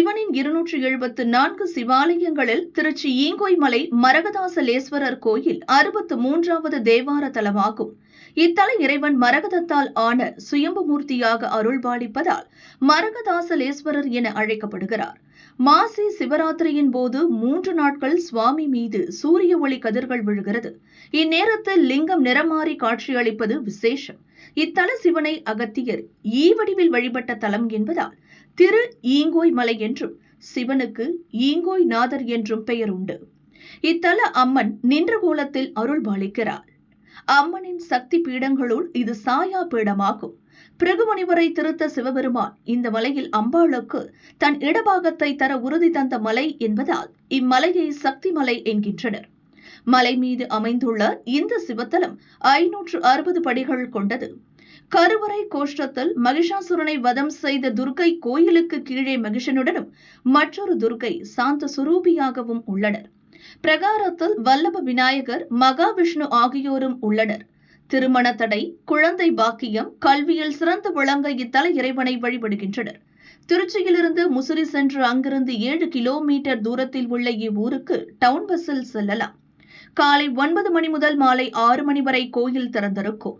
சிவனின் இருநூற்றி எழுபத்து நான்கு சிவாலயங்களில் திருச்சி ஈங்கோய்மலை மரகதாசலேஸ்வரர் கோயில் அறுபத்து மூன்றாவது தேவார தலமாகும். இத்தல இறைவன் மரகதத்தால் ஆன சுயம்பு மூர்த்தியாக அருள்பாலிப்பதால் மரகதாசலேஸ்வரர் என அழைக்கப்படுகிறார். மாசி சிவராத்திரியின் போது மூன்று நாட்கள் சுவாமி மீது சூரிய ஒளி கதிர்கள் விழுகிறது. இந்நேரத்தில் லிங்கம் நிறமாறி காட்சியளிப்பது விசேஷம். இத்தல சிவனை அகத்தியர் ஈ வடிவில் வழிபட்ட தலம் என்பதால் திரு ஈங்கோய் மலை என்றும் சிவனுக்கு ஈங்கோய் நாதர் என்றும் பெயர் உண்டு. இத்தல அம்மன் நின்ற கோலத்தில் அருள் பாலிக்கிறார் அம்மனின் சக்தி பீடங்களுள் இது சாயா பீடமாகும். பிருகுமுனிவரை திருத்த சிவபெருமான் இந்த மலையில் அம்பாளுக்கு தன் இடபாகத்தை தர உறுதி தந்த மலை என்பதால் இம்மலையை சக்தி மலை என்கின்றனர். மலை மீது அமைந்துள்ள இந்த சிவத்தலம் ஐநூற்று அறுபது படிகள் கொண்டது. கருவறை கோஷ்டத்தில் மகிஷாசுரனை வதம் செய்த துர்க்கை கோயிலுக்கு கீழே மகிஷனுடனும் மற்றொரு துர்க்கை சாந்த சுரூபியாகவும் உள்ளனர். பிரகாரத்தில் வல்லப விநாயகர் மகாவிஷ்ணு ஆகியோரும் உள்ளனர். திருமண தடை குழந்தை பாக்கியம் கல்வியில் சிறந்து விளங்க இத்தல இறைவனை வழிபடுகின்றனர். திருச்சியிலிருந்து முசிறி சென்று அங்கிருந்து ஏழு கிலோமீட்டர் தூரத்தில் உள்ள இவ்வூருக்கு டவுன் பஸ்ஸில் செல்லலாம். காலை ஒன்பது மணி முதல் மாலை ஆறு மணி வரை கோயில் திறந்திருக்கும்.